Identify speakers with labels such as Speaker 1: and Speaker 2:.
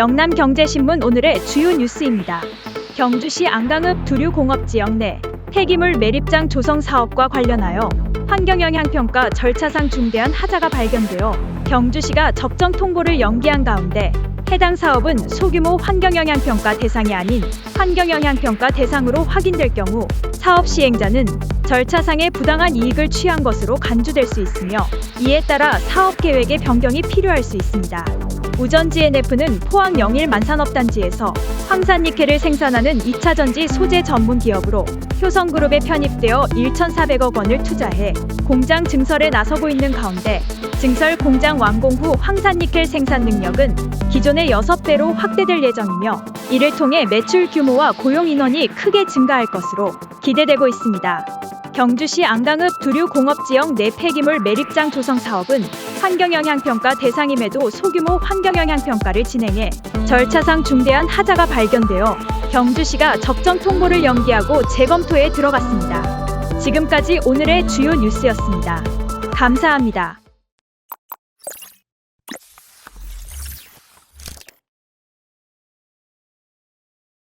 Speaker 1: 영남경제신문 오늘의 주요 뉴스입니다. 경주시 안강읍 두류공업지역 내 폐기물 매립장 조성 사업과 관련하여 환경영향평가 절차상 중대한 하자가 발견되어 경주시가 적정 통보를 연기한 가운데 해당 사업은 소규모 환경영향평가 대상이 아닌 환경영향평가 대상으로 확인될 경우 사업 시행자는 절차상의 부당한 이익을 취한 것으로 간주될 수 있으며 이에 따라 사업 계획의 변경이 필요할 수 있습니다. 우전지엔F는 포항 영일 만산업단지에서 황산니켈을 생산하는 2차 전지 소재 전문 기업으로 효성그룹에 편입되어 1,400억 원을 투자해 공장 증설에 나서고 있는 가운데 증설 공장 완공 후 황산니켈 생산 능력은 기존의 6배로 확대될 예정이며 이를 통해 매출 규모와 고용 인원이 크게 증가할 것으로 기대되고 있습니다. 경주시 안강읍 두류공업지역 내 폐기물 매립장 조성 사업은 환경영향평가 대상임에도 소규모 환경영향평가를 진행해 절차상 중대한 하자가 발견되어 경주시가 적정 통보를 연기하고 재검토에 들어갔습니다. 지금까지 오늘의 주요 뉴스였습니다. 감사합니다.